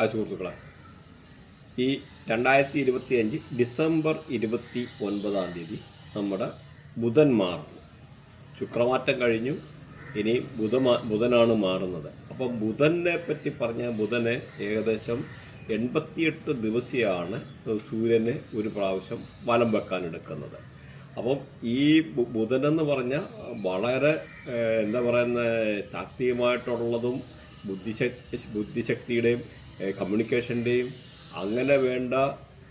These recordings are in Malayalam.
ആ സുഹൃത്തുക്കളെ ഈ രണ്ടായിരത്തി ഇരുപത്തി അഞ്ച് ഡിസംബർ ഇരുപത്തി ഒൻപതാം തീയതി നമ്മുടെ ബുധൻ മാറുന്നു. ശുക്രമാറ്റം കഴിഞ്ഞു ഇനി ബുധ ബുധനാണ് മാറുന്നത്. അപ്പം ബുധനെ പറ്റി പറഞ്ഞ ബുധനെ ഏകദേശം എൺപത്തിയെട്ട് ദിവസമാണ് സൂര്യന് ഒരു പ്രാവശ്യം വലം വെക്കാൻ എടുക്കുന്നത്. അപ്പം ഈ ബുധനെന്ന് പറഞ്ഞാൽ വളരെ എന്താ പറയുന്ന ശാക്തികമായിട്ടുള്ളതും ബുദ്ധിശക്തി ബുദ്ധിശക്തിയുടെയും കമ്മ്യൂണിക്കേഷന്റെയും അങ്ങനെ വേണ്ട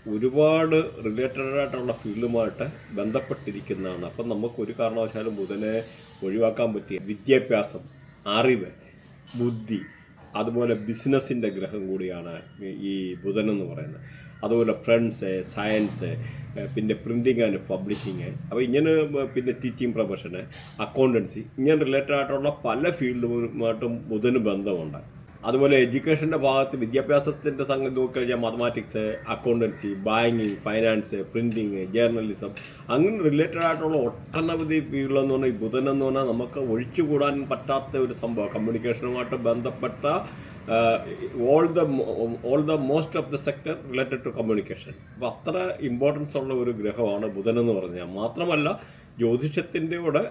ഒരുപാട് റിലേറ്റഡ് ആയിട്ടുള്ള ഫീൽഡുമായിട്ട് ബന്ധപ്പെട്ടിരിക്കുന്നതാണ്. അപ്പം നമുക്ക് ഒരു കാരണവശാലും ബുധനെ ഒഴിവാക്കാൻ പറ്റിയ വിദ്യാഭ്യാസം അറിവ് ബുദ്ധി അതുപോലെ ബിസിനസ്സിന്റെ ഗ്രഹം കൂടിയാണ് ഈ- ഈ ബുധൻ എന്ന് പറയുന്നത്. അതുപോലെ ഫ്രണ്ട്സ് സയൻസ് പിന്നെ പ്രിന്റിങ് ആൻഡ് പബ്ലിഷിങ് അപ്പോൾ ഇങ്ങനെ പിന്നെ ടീച്ചിങ് പ്രൊഫഷന് അക്കൗണ്ടൻസി ഇങ്ങനെ റിലേറ്റഡ് ആയിട്ടുള്ള പല ഫീൽഡുമായിട്ടും ബുധന് ബന്ധമുണ്ട്. അതുപോലെ എഡ്യൂക്കേഷന്റെ ഭാഗത്ത് വിദ്യാഭ്യാസത്തിന്റെ സംഗതി നോക്കിക്കഴിഞ്ഞാൽ mathematics accountancy banking finance printing journalism അങ്ങനെ റിലേറ്റഡ് ആയിട്ടുള്ള ഒട്ടനവധി ഫീൽഡെന്ന് പറഞ്ഞാൽ ഈ ബുധൻ എന്ന് പറഞ്ഞാൽ നമുക്ക് ഒഴിച്ചുകൂടാൻ പറ്റാത്ത ഒരു സംഭവം കമ്മ്യൂണിക്കേഷനുമായിട്ട് ബന്ധപ്പെട്ട all the all the most of the sector related to communication അപ്പോൾ അത്ര ഇമ്പോർട്ടൻസ് ഉള്ള ഒരു ഗ്രഹമാണ് ബുധൻ എന്ന് പറഞ്ഞാൽ. മാത്രമല്ല ജ്യോതിഷത്തിന്റെ കൂടെ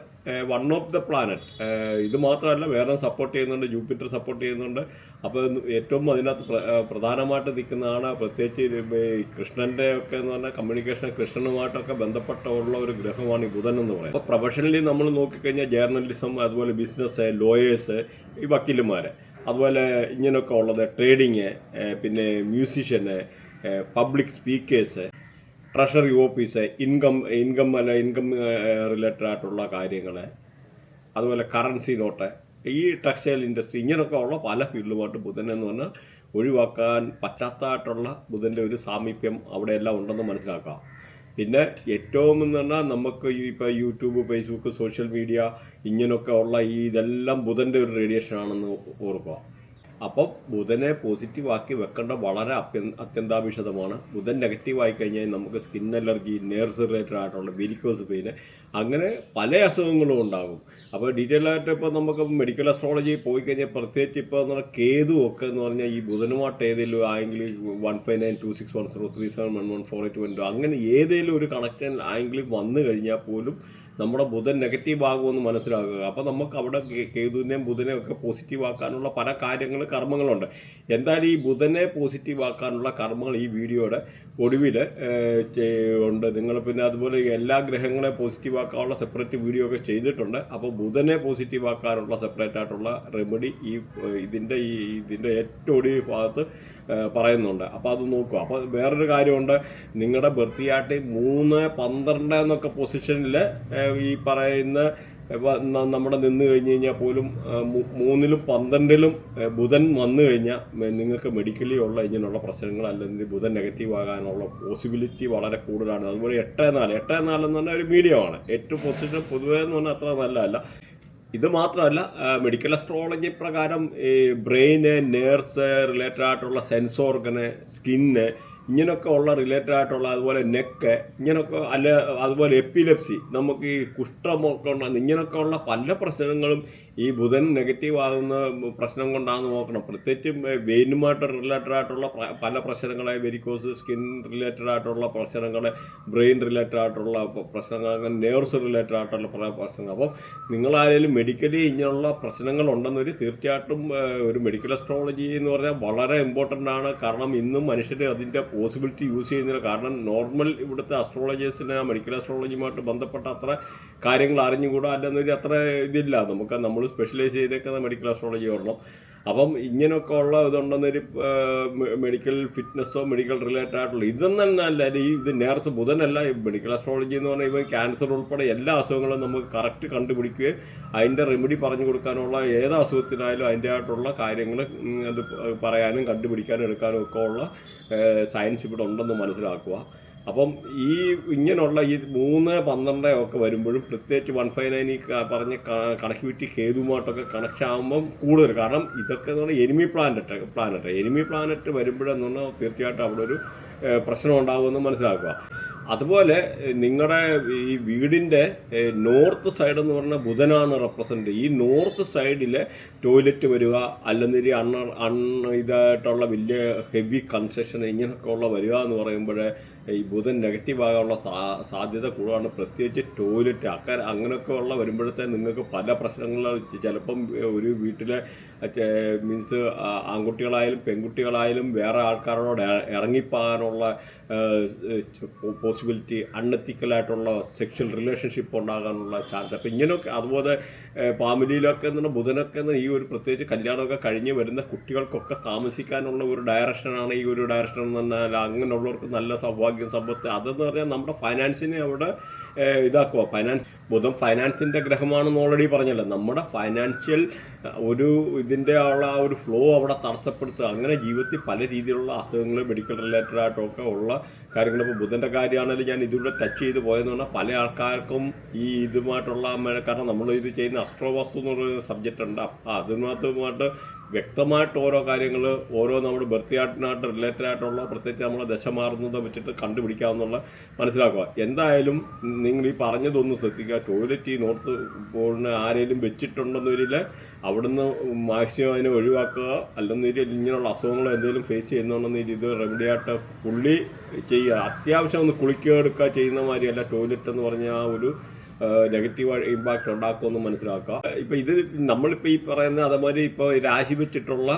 വൺ ഓഫ് ദ പ്ലാനറ്റ് ഇത് മാത്രമല്ല വേറെ സപ്പോർട്ട് ചെയ്യുന്നുണ്ട് ജൂപ്പിറ്റർ സപ്പോർട്ട് ചെയ്യുന്നുണ്ട്. അപ്പോൾ ഏറ്റവും അതിനകത്ത് പ്രധാനമായിട്ട് നിൽക്കുന്നതാണ് പ്രത്യേകിച്ച് കൃഷ്ണന്റെ ഒക്കെ എന്ന് പറഞ്ഞാൽ കമ്മ്യൂണിക്കേഷൻ കൃഷ്ണനുമായിട്ടൊക്കെ ബന്ധപ്പെട്ട ഉള്ള ഒരു ഗ്രഹമാണ് ഈ ബുധൻ എന്ന് പറയുന്നത്. അപ്പോൾ പ്രൊഫഷണലി നമ്മൾ നോക്കിക്കഴിഞ്ഞാൽ ജേർണലിസം അതുപോലെ ബിസിനസ് ലോയേഴ്സ് ഈ വക്കീലുമാർ അതുപോലെ ഇങ്ങനെയൊക്കെ ഉള്ളത് ട്രേഡിങ് പിന്നെ മ്യൂസിഷ്യന് public speakers treasury office income income അല്ല ഇൻകം റിലേറ്റഡ് ആയിട്ടുള്ള കാര്യങ്ങൾ അതുപോലെ കറൻസി നോട്ട് ഈ ടെക്സ്റ്റൈൽ ഇൻഡസ്ട്രി ഇങ്ങനെയൊക്കെ ഉള്ള പല ഫീൽഡുമായിട്ട് ബുധൻ എന്ന് പറഞ്ഞാൽ ഒഴിവാക്കാൻ പറ്റാത്തതായിട്ടുള്ള ബുധന്റെ ഒരു സാമീപ്യം അവിടെ എല്ലാം ഉണ്ടെന്ന് മനസ്സിലാക്കാം. പിന്നെ ഏറ്റവും എന്ന് പറഞ്ഞാൽ നമുക്ക് ഈ ഇപ്പോൾ യൂട്യൂബ് ഫേസ്ബുക്ക് സോഷ്യൽ മീഡിയ ഇങ്ങനെയൊക്കെ ഉള്ള ഈ ഇതെല്ലാം ബുധന്റെ ഒരു റേഡിയേഷൻ ആണെന്ന് ഓർക്കുക. അപ്പം ബുധനെ പോസിറ്റീവ് ആക്കി വെക്കേണ്ട വളരെ അത്യ അത്യന്താപേക്ഷിതമാണ്. ബുധൻ നെഗറ്റീവ് ആയി കഴിഞ്ഞാൽ നമുക്ക് സ്കിൻ അലർജി നെയർസ് റിലേറ്റഡ് ആയിട്ടുള്ള വിരിക്കോസ് പെയിന് അങ്ങനെ പല അസുഖങ്ങളും ഉണ്ടാകും. അപ്പോൾ ഡീറ്റെയിൽ ആയിട്ട് ഇപ്പോൾ നമുക്ക് മെഡിക്കൽ അസ്ട്രോളജി പോയി കഴിഞ്ഞാൽ പ്രത്യേകിച്ച് ഇപ്പോൾ എന്ന് പറഞ്ഞാൽ കേതു ഒക്കെ എന്ന് പറഞ്ഞാൽ ഈ ബുധനുമായിട്ട് ഏതെങ്കിലും ആയെങ്കിൽ one five nine two six one zero three seven one one four eight one അങ്ങനെ ഏതെങ്കിലും ഒരു കണക്ഷൻ ആയെങ്കിലും വന്നു കഴിഞ്ഞാൽ പോലും നമ്മുടെ ബുധൻ നെഗറ്റീവ് ആകുമെന്ന് മനസ്സിലാക്കുക. അപ്പോൾ നമുക്ക് അവിടെ കേതുവിനെയും ബുധനെയും ഒക്കെ പോസിറ്റീവ് ആക്കാനുള്ള പല കാര്യങ്ങൾ കർമ്മങ്ങളുണ്ട്. എന്തായാലും ഈ ബുധനെ പോസിറ്റീവ് ആക്കാനുള്ള കർമ്മങ്ങൾ ഈ വീഡിയോയുടെ ഒടുവിൽ ഉണ്ട്. നിങ്ങൾ പിന്നെ അതുപോലെ എല്ലാ ഗ്രഹങ്ങളെ പോസിറ്റീവ് ആക്കാനുള്ള സെപ്പറേറ്റ് വീഡിയോ ഒക്കെ ചെയ്തിട്ടുണ്ട്. അപ്പോൾ ബുധനെ പോസിറ്റീവ് ആക്കാനുള്ള സെപ്പറേറ്റ് ആയിട്ടുള്ള റെമഡി ഈ ഇതിന്റെ ഈ ഇതിന്റെ ഏറ്റവും ഒടുവിൽ ഭാഗത്ത് പറയുന്നുണ്ട്. അപ്പോൾ അത് നോക്കുക. അപ്പോൾ വേറൊരു കാര്യമുണ്ട്. നിങ്ങളുടെ ബർത്തിയാട്ടി മൂന്ന് പന്ത്രണ്ട് എന്നൊക്കെ പൊസിഷനിൽ ഈ പറയുന്ന നമ്മുടെ നിന്ന് കഴിഞ്ഞ് കഴിഞ്ഞാൽ പോലും മൂന്നിലും പന്ത്രണ്ടിലും ബുധൻ വന്നു കഴിഞ്ഞാൽ നിങ്ങൾക്ക് മെഡിക്കലി ഉള്ള ഇങ്ങനെയുള്ള പ്രശ്നങ്ങൾ അല്ലെങ്കിൽ ബുധൻ നെഗറ്റീവ് ആകാനുള്ള പോസിബിലിറ്റി വളരെ കൂടുതലാണ്. അതുപോലെ എട്ട് നാല് എട്ട് നാല് എന്ന് പറഞ്ഞാൽ ഒരു മീഡിയമാണ് ഏറ്റവും പോസിറ്റീവ് പൊതുവേ എന്ന് പറഞ്ഞാൽ അത്ര നല്ലതല്ല. ഇത് മാത്രമല്ല മെഡിക്കൽ അസ്ട്രോളജി പ്രകാരം ഈ ബ്രെയിന് നേഴ്സ് റിലേറ്റഡ് ആയിട്ടുള്ള സെൻസ് ഓർഗന് സ്കിന്ന് ഇങ്ങനെയൊക്കെ ഉള്ള റിലേറ്റഡ് ആയിട്ടുള്ള അതുപോലെ നെക്ക് ഇങ്ങനെയൊക്കെ അല്ല അതുപോലെ എപ്പിലെപ്സി നമുക്ക് ഈ കുഷ്ഠമൊക്കെ ഉണ്ടാകുന്ന ഇങ്ങനെയൊക്കെ ഉള്ള പല പ്രശ്നങ്ങളും ഈ ബുധൻ നെഗറ്റീവ് ആകുന്ന പ്രശ്നം കൊണ്ടാണെന്ന് നോക്കണം. പ്രത്യേകിച്ചും വെയിനുമായിട്ട് റിലേറ്റഡ് ആയിട്ടുള്ള പല പ്രശ്നങ്ങളെ വെരിക്കോസ് സ്കിൻ റിലേറ്റഡ് ആയിട്ടുള്ള പ്രശ്നങ്ങൾ ബ്രെയിൻ റിലേറ്റഡ് ആയിട്ടുള്ള പ്രശ്നങ്ങൾ അങ്ങനെ നേഴ്സ് റിലേറ്റഡ് ആയിട്ടുള്ള പല പ്രശ്നങ്ങൾ. അപ്പം നിങ്ങളായാലും മെഡിക്കലി ഇങ്ങനെയുള്ള പ്രശ്നങ്ങൾ ഉണ്ടെന്നൊരു തീർച്ചയായിട്ടും ഒരു മെഡിക്കൽ അസ്ട്രോളജി എന്ന് പറഞ്ഞാൽ വളരെ ഇമ്പോർട്ടന്റ് ആണ്. കാരണം ഇന്നും മനുഷ്യർ അതിന്റെ പോസിബിലിറ്റി യൂസ് ചെയ്യുന്നില്ല. കാരണം നോർമൽ ഇവിടുത്തെ അസ്ട്രോളജേഴ്സിന് മെഡിക്കൽ അസ്ട്രോളജിയുമായിട്ട് ബന്ധപ്പെട്ട അത്ര കാര്യങ്ങൾ അറിഞ്ഞുകൂടാ അല്ലെന്നൊരു അത്ര ഇതില്ല. നമുക്ക് നമ്മൾ സ്പെഷ്യലൈസ് ചെയ്തേക്കുന്ന മെഡിക്കൽ ആസ്ട്രോളജി ഉള്ളു അപ്പം ഇങ്ങനെയൊക്കെ ഉള്ള ഇതുണ്ടെന്നൊരു മെഡിക്കൽ ഫിറ്റ്നസ്സോ മെഡിക്കൽ റിലേറ്റഡ് ആയിട്ടുള്ള ഇതൊന്നും അല്ല ഈ ഇത് നേർസ് ബുധനല്ല ഈ മെഡിക്കൽ അസ്ട്രോളജി എന്ന് പറഞ്ഞാൽ ഇവൻ ക്യാൻസർ ഉൾപ്പെടെ എല്ലാ അസുഖങ്ങളും നമുക്ക് കറക്റ്റ് കണ്ടുപിടിക്കുകയും അതിന്റെ റെമഡി പറഞ്ഞു കൊടുക്കാനുള്ള ഏത് അസുഖത്തിനായാലും അതിന്റെ ആയിട്ടുള്ള കാര്യങ്ങൾ അത് പറയാനും കണ്ടുപിടിക്കാനും എടുക്കാനും ഒക്കെ ഉള്ള സയൻസ് ഇവിടെ ഉണ്ടെന്ന് മനസ്സിലാക്കുക. അപ്പം ഈ ഇങ്ങനെയുള്ള ഈ മൂന്ന് പന്ത്രണ്ട് ഒക്കെ വരുമ്പോഴും പ്രത്യേകിച്ച് വൺ ഫൈവ് നയൻ ഈ പറഞ്ഞ കണക്ടിവിറ്റി കേതുമായിട്ടൊക്കെ കണക്ഷൻ ആകുമ്പം കൂടുതൽ. കാരണം ഇതൊക്കെ എന്ന് പറഞ്ഞാൽ enemy planet planet enemy planet വരുമ്പോഴെന്ന് പറഞ്ഞാൽ തീർച്ചയായിട്ടും അവിടെ ഒരു പ്രശ്നം ഉണ്ടാകുമെന്ന് മനസ്സിലാക്കുക. അതുപോലെ നിങ്ങളുടെ ഈ വീടിന്റെ നോർത്ത് സൈഡ് എന്ന് പറഞ്ഞാൽ ബുധനാണ് റെപ്രസെന്റ് ഈ നോർത്ത് സൈഡിൽ ടോയ്ലറ്റ് വരിക അല്ലെങ്കിൽ അണ്ണ അൺ ഇതായിട്ടുള്ള വലിയ ഹെവി കൺസ്ട്രക്ഷൻ ഇങ്ങനെയൊക്കെ ഉള്ള വരിക എന്ന് പറയുമ്പോൾ ഈ ബുധൻ നെഗറ്റീവ് ആകാനുള്ള സാധ്യത കൂടുതലാണ്. പ്രത്യേകിച്ച് ടോയ്ലറ്റ് അക്ക അങ്ങനെയൊക്കെ ഉള്ള വരുമ്പോഴത്തെ നിങ്ങൾക്ക് പല പ്രശ്നങ്ങളും ചിലപ്പം ഒരു വീട്ടിലെ മീൻസ് ആൺകുട്ടികളായാലും പെൺകുട്ടികളായാലും വേറെ ആൾക്കാരോട് ഇറങ്ങിപ്പോകാനുള്ള പോസിബിലിറ്റി അൺഎത്തിക്കലായിട്ടുള്ള സെക്ഷൽ റിലേഷൻഷിപ്പ് ഉണ്ടാകാനുള്ള ചാൻസ് അപ്പോൾ ഇങ്ങനെയൊക്കെ അതുപോലെ ഫാമിലിയിലൊക്കെ എന്ന് പറഞ്ഞാൽ ബുധനൊക്കെ ഈ ഒരു പ്രത്യേകിച്ച് കല്യാണമൊക്കെ കഴിഞ്ഞ് വരുന്ന കുട്ടികൾക്കൊക്കെ താമസിക്കാനുള്ള ഒരു ഡയറക്ഷനാണ് ഈ ഒരു ഡയറക്ഷൻ എന്ന് പറഞ്ഞാൽ അങ്ങനെയുള്ളവർക്ക് നല്ല സൗഭാഗ്യം സമ്പത്ത്. അതെന്ന് പറഞ്ഞാൽ നമ്മുടെ ഫൈനാൻസിനെ അവിടെ ഇതാക്കുക ഫൈനാൻസ് ബുധൻ ഫൈനാൻസിന്റെ ഗ്രഹമാണെന്ന് ഓൾറെഡി പറഞ്ഞല്ലോ. നമ്മുടെ ഫൈനാൻഷ്യൽ ഒരു ഇതിന്റെ ഉള്ള ആ ഒരു ഫ്ലോ അവിടെ തടസ്സപ്പെടുത്തുക അങ്ങനെ ജീവിതത്തിൽ പല രീതിയിലുള്ള അസുഖങ്ങൾ മെഡിക്കൽ റിലേറ്റഡ് ആയിട്ടൊക്കെ ഉള്ള കാര്യങ്ങൾ ഇപ്പോൾ ബുധന്റെ കാര്യമാണെങ്കിലും ഞാൻ ഇതിലൂടെ ടച്ച് ചെയ്ത് പോയെന്ന് പറഞ്ഞാൽ പല ആൾക്കാർക്കും ഈ ഇതുമായിട്ടുള്ള കാരണം നമ്മൾ ഇത് ചെയ്യുന്ന അസ്ട്രോവാസ്തു എന്ന് പറയുന്ന സബ്ജക്റ്റ് ഉണ്ട്. അതിനകത്തുമായിട്ട് വ്യക്തമായിട്ട് ഓരോ കാര്യങ്ങൾ ഓരോ നമ്മുടെ ബർത്ത് ചാർട്ടിനായിട്ട് റിലേറ്റഡ് ആയിട്ടുള്ള പ്രത്യേകിച്ച് നമ്മളെ ദശ മാറുന്നത് വെച്ചിട്ട് കണ്ടുപിടിക്കാമെന്നുള്ള മനസ്സിലാക്കുക. എന്തായാലും നിങ്ങൾ ഈ പറഞ്ഞതൊന്ന് ശ്രദ്ധിക്കുക. ടോയ്ലറ്റ് നോർത്ത് പോളിന് ആരെങ്കിലും വെച്ചിട്ടുണ്ടെന്ന് വരില്ല അവിടുന്ന് മാക്സിമം അതിനെ ഒഴിവാക്കുക അല്ലെന്നില്ല ഇങ്ങനെയുള്ള അസുഖങ്ങൾ എന്തെങ്കിലും ഫേസ് ചെയ്യുന്നുണ്ടെന്ന് ഇത് റെമഡിയായിട്ട് പുള്ളി ചെയ്യുക. അത്യാവശ്യം ഒന്ന് കുളിക്കുക എടുക്കുക ചെയ്യുന്ന മാതിരിയല്ല ടോയ്ലറ്റ് എന്ന് പറഞ്ഞ ആ ഒരു നെഗറ്റീവ് ഇമ്പാക്റ്റ് ഉണ്ടാക്കുമെന്ന് മനസ്സിലാക്കുക. ഇപ്പം ഇത് നമ്മളിപ്പോൾ ഈ പറയുന്ന അതേമാതിരി ഇപ്പോൾ രാശി വെച്ചിട്ടുള്ള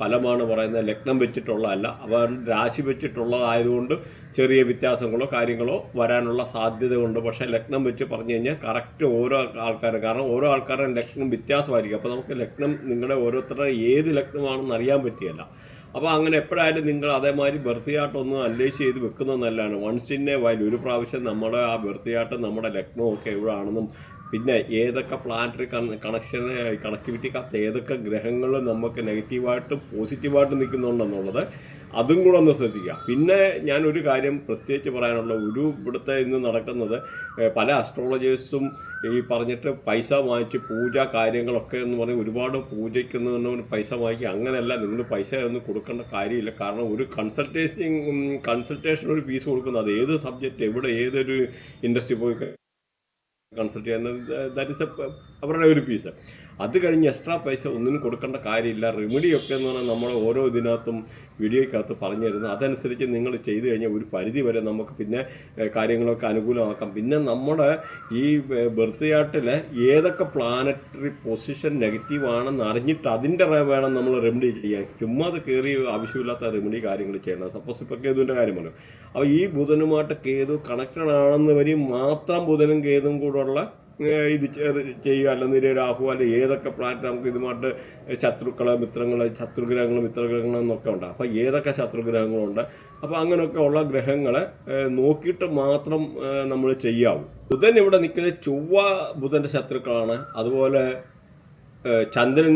ഫലമാണ് പറയുന്നത് ലഗ്നം വെച്ചിട്ടുള്ള അല്ല അവർ രാശി വെച്ചിട്ടുള്ളതായതുകൊണ്ട് ചെറിയ വ്യത്യാസങ്ങളോ കാര്യങ്ങളോ വരാനുള്ള സാധ്യതയുണ്ട്. പക്ഷേ ലഗ്നം വെച്ച് പറഞ്ഞു കഴിഞ്ഞാൽ കറക്റ്റ് ഓരോ ആൾക്കാരും കാരണം ഓരോ ആൾക്കാരുടെ ലഗ്നം വ്യത്യാസമായിരിക്കും. അപ്പോൾ നമുക്ക് ലഗ്നം നിങ്ങളുടെ ഓരോരുത്തരുടെ ഏത് ലഗ്നമാണെന്ന് അറിയാൻ പറ്റിയല്ല. അപ്പോൾ അങ്ങനെ എപ്പോഴായാലും നിങ്ങൾ അതേമാതിരി ബർത്തിയാട്ടൊന്ന് അനലൈസ് ചെയ്ത് വെക്കുന്നത് നല്ലതാണ്. വൺസ് ഇൻ എ വൈൽ ഒരു പ്രാവശ്യം നമ്മുടെ ആ ബർത്തിയാട്ടം നമ്മുടെ ലക്നോ ഒക്കെ എവിടെയാണെന്നും പിന്നെ ഏതൊക്കെ പ്ലാനറ്ററി കണക്ഷൻ കണക്ടിവിറ്റി കത്ത് ഏതൊക്കെ ഗ്രഹങ്ങൾ നമുക്ക് നെഗറ്റീവായിട്ടും പോസിറ്റീവായിട്ടും നിൽക്കുന്നുണ്ടെന്നുള്ളത് അതും കൂടെ ഒന്ന് ശ്രദ്ധിക്കുക. പിന്നെ ഞാൻ ഒരു കാര്യം പ്രത്യേകിച്ച് പറയാനുള്ള ഒരു ഇവിടുത്തെ ഇന്ന് നടക്കുന്നത് പല അസ്ട്രോളജേഴ്സും ഈ പറഞ്ഞിട്ട് പൈസ വാങ്ങിച്ച് പൂജ കാര്യങ്ങളൊക്കെ എന്ന് പറഞ്ഞ് ഒരുപാട് പൂജയ്ക്കുന്നതിന് പൈസ വാങ്ങിക്കുക അങ്ങനെയല്ല. നിങ്ങൾ പൈസ ഒന്നും കൊടുക്കേണ്ട കാര്യമില്ല. കാരണം ഒരു കൺസൾട്ടേഷൻ കൺസൾട്ടേഷൻ ഒരു ഫീസ് കൊടുക്കുന്നത് അത് ഏത് സബ്ജക്റ്റ് എവിടെ ഏതൊരു ഇൻഡസ്ട്രി പോയി കൺസൾട്ട് ചെയ്യുന്നത് ദാറ്റ് ഇസ് അവരുടെ ഒരു ഫീസ് അത് കഴിഞ്ഞ് എക്സ്ട്രാ പൈസ ഒന്നിനും കൊടുക്കേണ്ട കാര്യമില്ല. റെമഡിയൊക്കെ എന്ന് പറഞ്ഞാൽ നമ്മൾ ഓരോ ഇതിനകത്തും വീഡിയോയ്ക്കകത്ത് പറഞ്ഞു തരുന്നത്. അതനുസരിച്ച് നിങ്ങൾ ചെയ്തു കഴിഞ്ഞാൽ ഒരു പരിധി വരെ നമുക്ക് പിന്നെ കാര്യങ്ങളൊക്കെ അനുകൂലമാക്കാം. പിന്നെ നമ്മുടെ ഈ ബർത്ത് ചാർട്ടിൽ ഏതൊക്കെ പ്ലാനറ്ററി പൊസിഷൻ നെഗറ്റീവ് ആണെന്ന് അറിഞ്ഞിട്ട് അതിന്റെ വേണം നമ്മൾ റെമഡി ചെയ്യാൻ. ചുമ്മാ അത് കയറി ആവശ്യമില്ലാത്ത റെമഡി കാര്യങ്ങൾ ചെയ്യണം. സപ്പോസ് ഇപ്പോൾ കേതുവിന്റെ കാര്യമല്ലോ അപ്പോൾ ഈ ബുധനുമായിട്ട് കേതു കണക്റ്റഡ് ആണെന്ന് വരി മാത്രം ബുധനും കേതും കൂടെയുള്ള ഇത് ചെയ്യുക. അല്ലെങ്കിൽ രാഹു അല്ലെ ഏതൊക്കെ പ്ലാനറ്റ് നമുക്ക് ഇതുമായിട്ട് ശത്രുക്കൾ മിത്രങ്ങൾ ശത്രുഗ്രഹങ്ങൾ മിത്രഗ്രഹങ്ങൾ എന്നൊക്കെ ഉണ്ട്. അപ്പോൾ ഏതൊക്കെ ശത്രുഗ്രഹങ്ങളുണ്ട്? അപ്പോൾ അങ്ങനെയൊക്കെ ഉള്ള ഗ്രഹങ്ങളെ നോക്കിയിട്ട് മാത്രം നമ്മൾ ചെയ്യാവൂ. ബുധൻ ഇവിടെ നിൽക്കുന്നത് ചൊവ്വ ബുധന്റെ ശത്രുക്കളാണ്. അതുപോലെ ചന്ദ്രൻ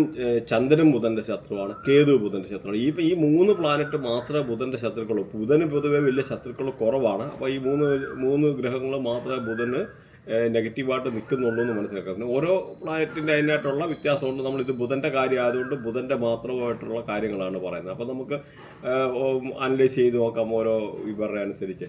ചന്ദ്രൻ ബുധന്റെ ശത്രുവാണ്. കേതു ബുധന്റെ ശത്രുവാണ്. ഈ ഈ മൂന്ന് പ്ലാനറ്റ് മാത്രമേ ബുധന്റെ ശത്രുക്കളുള്ളൂ ബുധന് പൊതുവേ വലിയ ശത്രുക്കൾ കുറവാണ്. അപ്പോൾ ഈ മൂന്ന് മൂന്ന് ഗ്രഹങ്ങൾ മാത്രമേ ബുധന് നെഗറ്റീവായിട്ട് നിൽക്കുന്നുള്ളൂ എന്ന് മനസ്സിലാക്കാം. പിന്നെ ഓരോ പ്ലാനറ്റിന്റെ അതിനായിട്ടുള്ള വ്യത്യാസമുണ്ട്. നമ്മളിത് ബുധന്റെ കാര്യം ആയതുകൊണ്ട് ബുധന്റെ മാത്രമായിട്ടുള്ള കാര്യങ്ങളാണ് പറയുന്നത്. അപ്പോൾ നമുക്ക് അനലൈസ് ചെയ്ത് നോക്കാം ഓരോ ഇവരുടെ അനുസരിച്ച്.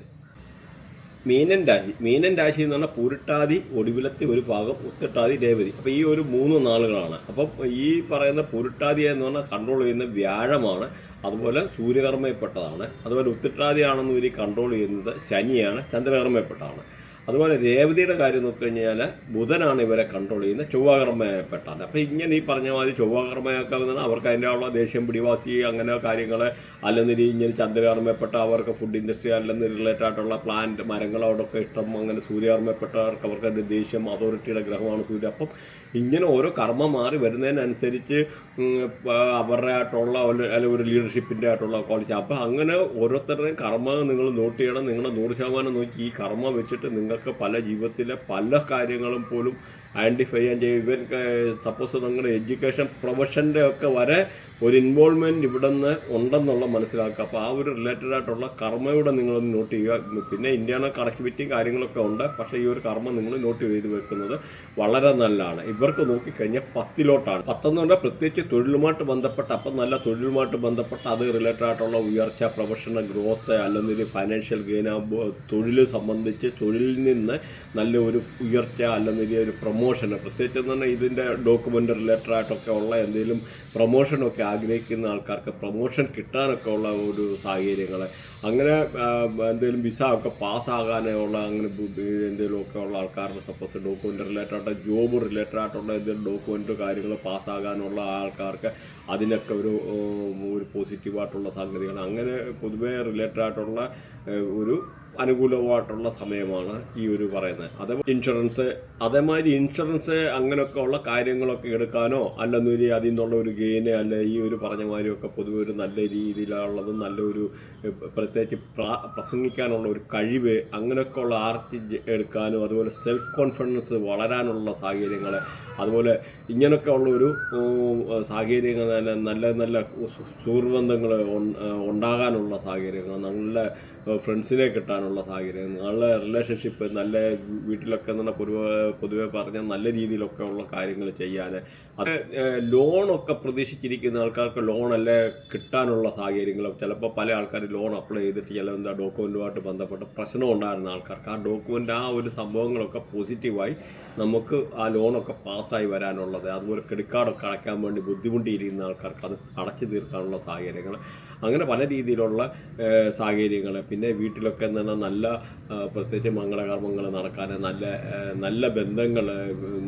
മീനൻ രാശി. മീനൻ രാശി എന്ന് പറഞ്ഞാൽ പൂരിട്ടാതി ഒടുവിലത്തെ ഒരു ഭാഗം ഉത്തിട്ടാതി രേവതി. അപ്പോൾ ഈ ഒരു മൂന്ന് നാളുകളാണ്. അപ്പം ഈ പറയുന്ന പൂരിട്ടാതി എന്ന് പറഞ്ഞാൽ കൺട്രോൾ ചെയ്യുന്ന വ്യാഴമാണ്. അതുപോലെ സൂര്യകർമ്മയിൽപ്പെട്ടതാണ്. അതുപോലെ ഉത്തിട്ടാതിയാണെന്ന് ഇവർ കൺട്രോൾ ചെയ്യുന്നത് ശനിയാണ്. ചന്ദ്രകർമ്മയിൽപ്പെട്ടതാണ്. അതുപോലെ രേവതിയുടെ കാര്യം നോക്കി കഴിഞ്ഞാൽ ബുധനാണ് ഇവരെ കൺട്രോൾ ചെയ്യുന്നത്. ചൊവ്വാകർമ്മയപ്പെട്ടാണ് അപ്പോൾ ഇങ്ങനെ ഈ പറഞ്ഞ മാതിരി ചൊവ്വാകർമ്മയൊക്കെ വന്നാൽ അവർക്ക് അതിന്റെ ഉള്ള ദേഷ്യം പിടിവാസി അങ്ങനെ കാര്യങ്ങൾ അല്ലെന്നിരി ഇങ്ങനെ ചന്ദ്രകർമ്മയപ്പെട്ട അവർക്ക് ഫുഡ് ഇൻഡസ്ട്രി അല്ലെങ്കിൽ റിലേറ്റഡ് ആയിട്ടുള്ള പ്ലാന്റ് മരങ്ങളോടൊക്കെ ഇഷ്ടം അങ്ങനെ സൂര്യകർമ്മയപ്പെട്ടവർക്ക് അവർക്ക് അതിന്റെ ദേഷ്യം അതോറിറ്റിയുടെ ഗ്രഹമാണ് സൂര്യ. അപ്പം ഇങ്ങനെ ഓരോ കർമ്മം മാറി വരുന്നതിനനുസരിച്ച് അവരുടെ ആയിട്ടുള്ള അല്ലെങ്കിൽ ഒരു ലീഡർഷിപ്പിന്റെ ആയിട്ടുള്ള ക്വാളിറ്റി അപ്പോൾ അങ്ങനെ ഓരോരുത്തരുടെയും കർമ്മ നിങ്ങൾ നോട്ട് ചെയ്യണം. നിങ്ങളുടെ നൂറ് ശതമാനം നോക്കി ഈ കർമ്മ വെച്ചിട്ട് നിങ്ങൾക്ക് പല ജീവിതത്തിലെ പല കാര്യങ്ങളും പോലും ഐഡന്റിഫൈ ചെയ്യാൻ ചെയ്യും. ഇവൻ സപ്പോസ് നിങ്ങളുടെ എഡ്യൂക്കേഷൻ പ്രൊഫഷന്റെ ഒക്കെ വരെ ഒരു ഇൻവോൾവ്മെന്റ് ഇവിടെ നിന്ന് ഉണ്ടെന്നുള്ള മനസ്സിലാക്കുക. അപ്പോൾ ആ ഒരു റിലേറ്റഡ് ആയിട്ടുള്ള കർമ്മയുടെ നിങ്ങൾ നോട്ട് ചെയ്യുക. പിന്നെ ഇന്ത്യയുടെ കണക്ടിവിറ്റിയും കാര്യങ്ങളൊക്കെ ഉണ്ട്. പക്ഷേ ഈ ഒരു കർമ്മം നിങ്ങൾ നോട്ട് ചെയ്ത് വെക്കുന്നത് വളരെ നല്ലതാണ്. ഇവർക്ക് നോക്കിക്കഴിഞ്ഞാൽ പത്തിലോട്ടാണ്. പത്തെന്ന് പറഞ്ഞാൽ പ്രത്യേകിച്ച് തൊഴിലുമായിട്ട് ബന്ധപ്പെട്ട അപ്പം നല്ല തൊഴിലുമായിട്ട് ബന്ധപ്പെട്ട അത് റിലേറ്റഡ് ആയിട്ടുള്ള ഉയർച്ച പ്രൊഫഷണൽ ഗ്രോത്ത് അല്ലെങ്കിൽ ഫൈനാൻഷ്യൽ ഗെയിൻ തൊഴിൽ സംബന്ധിച്ച് തൊഴിലിൽ നിന്ന് നല്ല ഒരു ഉയർച്ച അല്ലെങ്കിൽ ഒരു പ്രൊമോഷൻ പ്രത്യേകിച്ച് എന്ന് പറഞ്ഞാൽ ഇതിന്റെ ഡോക്യുമെന്റ് റിലേറ്റഡ് ആയിട്ടൊക്കെ ഉള്ള എന്തെങ്കിലും പ്രൊമോഷനൊക്കെ ആഗ്രഹിക്കുന്ന ആൾക്കാർക്ക് പ്രൊമോഷൻ കിട്ടാനൊക്കെ ഉള്ള ഒരു സാഹചര്യങ്ങൾ. അങ്ങനെ എന്തെങ്കിലും വിസ ഒക്കെ പാസ്സാകാനുള്ള അങ്ങനെ എന്തെങ്കിലുമൊക്കെ ഉള്ള ആൾക്കാരുടെ സപ്പോസ് ഡോക്യുമെന്റ് റിലേറ്റഡ് ആയിട്ട് ജോബ് റിലേറ്റഡ് ആയിട്ടുള്ള എന്തെങ്കിലും ഡോക്യുമെന്റ് കാര്യങ്ങൾ പാസ്സാകാനുള്ള ആൾക്കാർക്ക് അതിനൊക്കെ ഒരു ഒരു പോസിറ്റീവായിട്ടുള്ള സംഗതികൾ അങ്ങനെ പൊതുവേ റിലേറ്റഡ് ആയിട്ടുള്ള ഒരു അനുകൂലമായിട്ടുള്ള സമയമാണ് ഈ ഒരു പറയുന്നത്. അതേ ഇൻഷുറൻസ് അതേമാതിരി ഇൻഷുറൻസ് അങ്ങനെയൊക്കെ ഉള്ള കാര്യങ്ങളൊക്കെ എടുക്കാനോ അല്ലെന്നൊരു അതിൽ നിന്നുള്ള ഒരു ഗെയിന് അല്ലെ ഈ ഒരു പറഞ്ഞ മാതിരിയൊക്കെ പൊതുവെ ഒരു നല്ല രീതിയിലുള്ളതും നല്ലൊരു പ്രത്യേകിച്ച് പ്ര- പ്രസംഗിക്കാനുള്ള ഒരു കഴിവ് അങ്ങനെയൊക്കെ ഉള്ള ആർത്തി എടുക്കാനും അതുപോലെ സെൽഫ് കോൺഫിഡൻസ് വളരാനുള്ള സാഹചര്യങ്ങൾ അതുപോലെ ഇങ്ങനെയൊക്കെ ഉള്ള ഒരു സാഹചര്യങ്ങൾ നല്ല നല്ല സുഹൃബന്ധങ്ങൾ ഉണ്ടാകാനുള്ള സാഹചര്യങ്ങൾ നല്ല ഫ്രണ്ട്സിനെ കിട്ടാനുള്ള സാഹചര്യം നല്ല റിലേഷൻഷിപ്പ് നല്ല വീട്ടിലൊക്കെ എന്ന് പൊതുവെ പൊതുവെ പറഞ്ഞാൽ നല്ല രീതിയിലൊക്കെ ഉള്ള കാര്യങ്ങൾ ചെയ്യാൻ. അത് ലോണൊക്കെ പ്രതീക്ഷിച്ചിരിക്കുന്ന ആൾക്കാർക്ക് ലോൺ അല്ലേ കിട്ടാനുള്ള സാഹചര്യങ്ങൾ. ചിലപ്പോൾ പല ആൾക്കാർ ലോൺ അപ്ലൈ ചെയ്തിട്ട് ചില എന്താ ഡോക്യുമെന്റുമായിട്ട് ബന്ധപ്പെട്ട പ്രശ്നം ഉണ്ടായിരുന്ന ആൾക്കാർക്ക് ആ ഡോക്യുമെന്റ് ആ ഒരു സംഭവങ്ങളൊക്കെ പോസിറ്റീവായി നമുക്ക് ആ ലോണൊക്കെ പാസ്സായി വരാനുള്ളത്. അതുപോലെ ക്രെഡിറ്റ് കാർഡൊക്കെ അടയ്ക്കാൻ വേണ്ടി ബുദ്ധിമുട്ടിയിരിക്കുന്ന ആൾക്കാർക്ക് അത് അടച്ചു തീർക്കാനുള്ള സാഹചര്യങ്ങൾ. അങ്ങനെ പല രീതിയിലുള്ള സാഹചര്യങ്ങൾ. പിന്നെ വീട്ടിലൊക്കെ എന്ന് പറഞ്ഞാൽ നല്ല പ്രത്യേകിച്ച് മംഗളകർമ്മങ്ങൾ നടക്കാൻ നല്ല നല്ല ബന്ധങ്ങൾ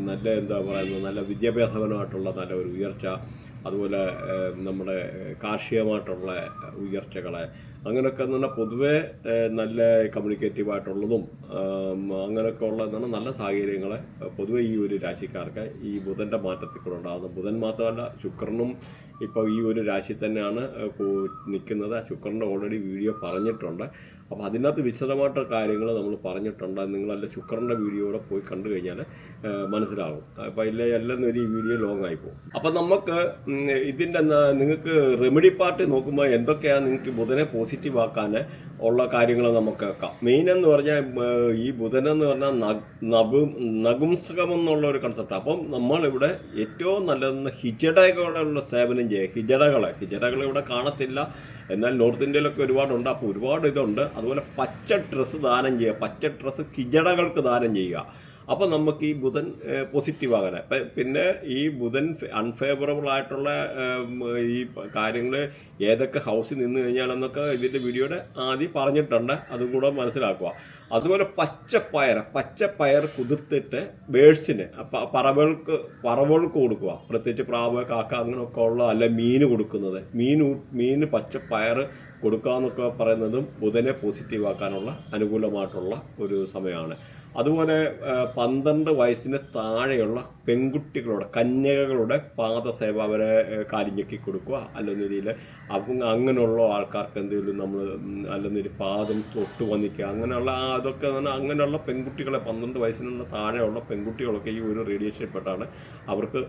നല്ല എന്താ പറയുന്നത് നല്ല വിദ്യാഭ്യാസപരമായിട്ടുള്ള നല്ല ഒരു ഉയർച്ച അതുപോലെ നമ്മുടെ കാർഷികമായിട്ടുള്ള ഉയർച്ചകൾ അങ്ങനെയൊക്കെ എന്ന് പറഞ്ഞാൽ പൊതുവേ നല്ല കമ്മ്യൂണിക്കേറ്റീവ് ആയിട്ടുള്ളതും അങ്ങനെയൊക്കെ ഉള്ള എന്താണ് നല്ല സാഹചര്യങ്ങൾ പൊതുവേ ഈ ഒരു രാശിക്കാർക്ക് ഈ ബുധന്റെ മാറ്റത്തിൽ കൂടെ ഉണ്ടാകുന്നത്. ബുധൻ മാത്രമല്ല ശുക്രനും ഇപ്പോൾ ഈ ഒരു രാശി തന്നെയാണ് നിൽക്കുന്നത് ശുക്രന്റെ ഓൾറെഡി വീഡിയോ പറഞ്ഞിട്ടുണ്ട്. അപ്പോൾ അതിനകത്ത് വിശദമായിട്ട് കാര്യങ്ങൾ നമ്മൾ പറഞ്ഞിട്ടുണ്ട്. നിങ്ങളല്ല ശുക്രന്റെ വീഡിയോ കൂടെ പോയി കണ്ടു കഴിഞ്ഞാൽ മനസ്സിലാകും. അപ്പോൾ ഇല്ല എല്ലാം ഒരു ഈ വീഡിയോ ലോങ് ആയി പോകും. അപ്പോൾ നമുക്ക് ഇതിന്റെ നിങ്ങൾക്ക് റെമഡി പാർട്ട് നോക്കുമ്പോൾ എന്തൊക്കെയാണ് നിങ്ങൾക്ക് ബുധനെ പോസിറ്റീവ് ആക്കാൻ ഉള്ള കാര്യങ്ങൾ നമുക്ക് വെക്കാം മെയിൻ എന്ന് പറഞ്ഞാൽ ഈ ബുധൻ എന്ന് പറഞ്ഞാൽ നബു നഗുംസകം എന്നുള്ള ഒരു കൺസെപ്റ്റ് അപ്പം നമ്മളിവിടെ ഏറ്റവും നല്ലതെന്ന് ഹിജടകളുടെ സേവനം ചെയ്യുക ഹിജടകളെ. ഹിജടകൾ ഇവിടെ കാണത്തില്ല. എന്നാൽ നോർത്ത് ഇന്ത്യയിലൊക്കെ ഒരുപാടുണ്ട്. അപ്പോൾ ഒരുപാട് ഇതുണ്ട്. അതുപോലെ പച്ച ഡ്രസ്സ് ദാനം ചെയ്യുക. പച്ച ഡ്രസ്സ് ഹിജടകൾക്ക് ദാനം ചെയ്യുക. അപ്പോൾ നമുക്ക് ഈ ബുധൻ പോസിറ്റീവ് ആകാൻ പിന്നെ ഈ ബുധൻ അൺഫേവറബിൾ ആയിട്ടുള്ള ഈ കാര്യങ്ങൾ ഏതൊക്കെ ഹൗസിൽ നിന്ന് കഴിഞ്ഞാലെന്നൊക്കെ ഇതിന്റെ വീഡിയോയുടെ ആദ്യം പറഞ്ഞിട്ടുണ്ട്. അതും കൂടെ മനസ്സിലാക്കുക. അതുപോലെ പച്ചപ്പയർ പച്ചപ്പയർ കുതിർത്തിട്ട് ബേഴ്സിന് പറവകൾക്ക് പറവകൾക്ക് കൊടുക്കുക. പ്രത്യേകിച്ച് പ്രാവ് കാക്ക അങ്ങനെയൊക്കെ ഉള്ള അല്ല മീൻ കൊടുക്കുന്നത്. മീൻ മീൻ പച്ചപ്പയർ കൊടുക്കുക എന്നൊക്കെ പറയുന്നതും ബുധനെ പോസിറ്റീവ് ആക്കാനുള്ള അനുകൂലമായിട്ടുള്ള ഒരു സമയമാണ്. അതുപോലെ പന്ത്രണ്ട് വയസ്സിന് താഴെയുള്ള പെൺകുട്ടികളുടെ കന്യകകളുടെ പാദസേവ അവരെ കാലിഞ്ഞക്കി കൊടുക്കുക. അല്ലെന്നൊരിയിൽ അപ്പം അങ്ങനെയുള്ള ആൾക്കാർക്ക് എന്തെങ്കിലും നമ്മൾ അല്ലെന്നൊരു പാദം തൊട്ട് വന്നിക്കുക. അങ്ങനെയുള്ള അതൊക്കെ അങ്ങനെയുള്ള പെൺകുട്ടികളെ പന്ത്രണ്ട് വയസ്സിനുള്ള താഴെയുള്ള പെൺകുട്ടികളൊക്കെ ഈ ഒരു റേഡിയേഷനിൽപ്പെട്ടാണ് അവർക്ക്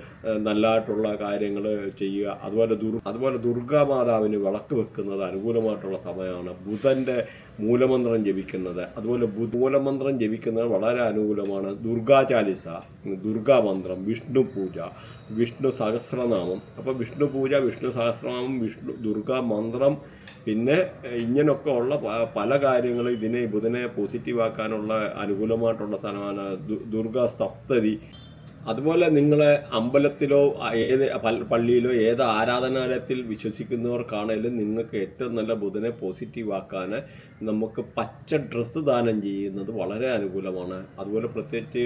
നല്ലതായിട്ടുള്ള കാര്യങ്ങൾ ചെയ്യുക. അതുപോലെ ദുർ അതുപോലെ ദുർഗാമാതാവിന് വിളക്ക് വെക്കുന്നത് അനുകൂലമായിട്ടുള്ള സമയമാണ്. ബുധന്റെ മൂലമന്ത്രം ജപിക്കുന്നത്. അതുപോലെ മൂലമന്ത്രം ജപിക്കുന്നത് വളരെ അനുകൂലമാണ്. ദുർഗാ ചാലിസ ദുർഗാ മന്ത്രം വിഷ്ണു പൂജ വിഷ്ണു സഹസ്രനാമം. അപ്പോൾ വിഷ്ണു പൂജ വിഷ്ണു സഹസ്രനാമം വിഷ്ണു ദുർഗാ മന്ത്രം പിന്നെ ഇങ്ങനെയൊക്കെ ഉള്ള പല കാര്യങ്ങളും ഇതിനെ ബുധനെ പോസിറ്റീവാക്കാനുള്ള അനുകൂലമായിട്ടുള്ള സ്ഥലമാണ് ദുർഗാ സപ്തതി. അതുപോലെ നിങ്ങളെ അമ്പലത്തിലോ ഏത് പള്ളിയിലോ ഏത് ആരാധനാലയത്തിൽ വിശ്വസിക്കുന്നവർക്കാണേലും നിങ്ങൾക്ക് ഏറ്റവും നല്ല ബുധനെ പോസിറ്റീവ് ആക്കാൻ നമുക്ക് പച്ച ഡ്രസ്സ് ദാനം ചെയ്യുന്നത് വളരെ അനുകൂലമാണ്. അതുപോലെ പ്രത്യേകിച്ച്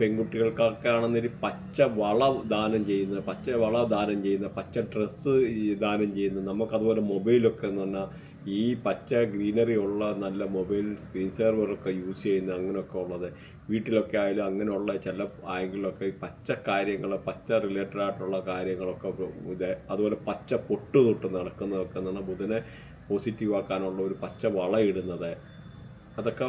പെൺകുട്ടികൾക്കൊക്കെ ആണെന്നൊരു പച്ച വള ദാനം ചെയ്യുന്ന പച്ച വള ദാനം ചെയ്യുന്ന പച്ച ഡ്രസ്സ് ദാനം ചെയ്യുന്ന നമുക്കതുപോലെ മൊബൈലൊക്കെ എന്ന് പറഞ്ഞാൽ ഈ പച്ച ഗ്രീനറി ഉള്ള നല്ല മൊബൈൽ സ്ക്രീൻ സെർവറൊക്കെ യൂസ് ചെയ്യുന്ന അങ്ങനെയൊക്കെ ഉള്ളത്. വീട്ടിലൊക്കെ ആയാലും അങ്ങനെയുള്ള ചില ആയെങ്കിലൊക്കെ ഈ പച്ച കാര്യങ്ങൾ പച്ച റിലേറ്റഡ് ആയിട്ടുള്ള കാര്യങ്ങളൊക്കെ ഇത് അതുപോലെ പച്ച പൊട്ട് തൊട്ട് നടക്കുന്നതൊക്കെ എന്ന് ബുധനെ പോസിറ്റീവ് ആക്കാനുള്ള ഒരു പച്ച വള ഇടുന്നത്. അതൊക്കെ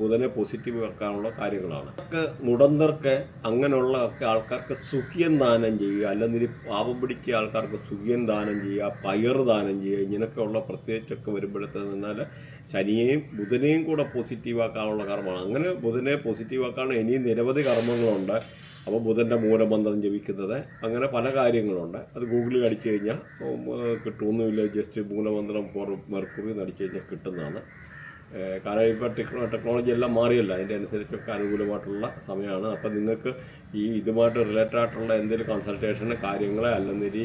ബുധനെ പോസിറ്റീവ് വെക്കാനുള്ള കാര്യങ്ങളാണ്. ഒക്കെ മുടന്തർക്ക് അങ്ങനെയുള്ള ഒക്കെ ആൾക്കാർക്ക് സുഖിയം ദാനം ചെയ്യുക അല്ലെങ്കിൽ പാപം പിടിച്ച ആൾക്കാർക്ക് സുഖിയം ദാനം ചെയ്യുക പയർ ദാനം ചെയ്യുക ഇങ്ങനെയൊക്കെയുള്ള പ്രത്യേകിച്ചൊക്കെ വരുമ്പോഴത്തേന്ന് പറഞ്ഞാൽ ശനിയെയും ബുധനെയും കൂടെ പോസിറ്റീവ് ആക്കാനുള്ള കർമ്മമാണ്. അങ്ങനെ ബുധനെ പോസിറ്റീവ് ആക്കാൻ ഇനിയും നിരവധി കർമ്മങ്ങളുണ്ട്. അപ്പോൾ ബുധന്റെ മൂലമന്ത്രം ജപിക്കുന്നത് അങ്ങനെ പല കാര്യങ്ങളുണ്ട്. അത് ഗൂഗിളിൽ അടിച്ചു കഴിഞ്ഞാൽ കിട്ടുമൊന്നുമില്ല ജസ്റ്റ് മൂലമന്ത്രം ഫോർ മെർക്കുറി അടിച്ചു കഴിഞ്ഞാൽ കിട്ടുന്നതാണ്. കാരണം ഇപ്പോൾ ടെക്നോ ടെക്നോളജി എല്ലാം മാറിയല്ല. അതിന്റെ അനുസരിച്ചൊക്കെ അനുകൂലമായിട്ടുള്ള സമയമാണ്. അപ്പം നിങ്ങൾക്ക് ഈ ഇതുമായിട്ട് റിലേറ്റഡ് ആയിട്ടുള്ള എന്തെങ്കിലും കൺസൾട്ടേഷന് കാര്യങ്ങൾ അല്ലെങ്കിൽ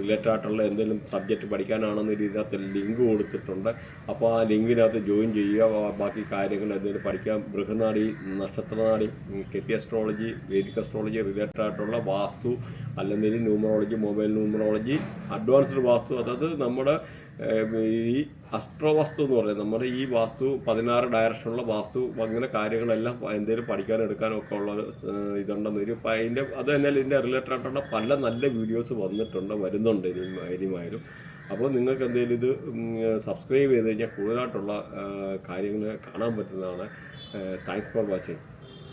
റിലേറ്റഡ് ആയിട്ടുള്ള എന്തെങ്കിലും സബ്ജക്റ്റ് പഠിക്കാനാണെന്ന് ഇതിനകത്ത് ലിങ്ക് കൊടുത്തിട്ടുണ്ട്. അപ്പോൾ ആ ലിങ്കിനകത്ത് ജോയിൻ ചെയ്യുക ബാക്കി കാര്യങ്ങൾ എന്തെങ്കിലും പഠിക്കാം ബൃഹനാടി നക്ഷത്രനാടി KP astrology Vedic astrology related ആയിട്ടുള്ള വാസ്തു അല്ലെങ്കിൽ numerology mobile numerology advanced vastu. അതായത് നമ്മുടെ ഈ അസ്ട്രോ വാസ്തു എന്ന് പറയുന്നത് നമ്മുടെ ഈ വാസ്തു പതിനാറ് ഡയറക്ഷനുള്ള വാസ്തു അങ്ങനെ കാര്യങ്ങളെല്ലാം എന്തെങ്കിലും പഠിക്കാനും എടുക്കാനും ഒക്കെ ഉള്ള ഇതുണ്ടെന്ന് ഒരു അപ്പം അതിന്റെ അത് തന്നെ ഇതിന്റെ റിലേറ്റഡ് ആയിട്ടുള്ള പല നല്ല വീഡിയോസ് വന്നിട്ടുണ്ട് വരുന്നുണ്ട് ഇനി ഇനിയുമായാലും. അപ്പോൾ നിങ്ങൾക്ക് എന്തെങ്കിലും ഇത് സബ്സ്ക്രൈബ് ചെയ്ത് കഴിഞ്ഞാൽ കൂടുതലായിട്ടുള്ള കാര്യങ്ങൾ കാണാൻ പറ്റുന്നതാണ്. Thanks for watching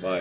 bye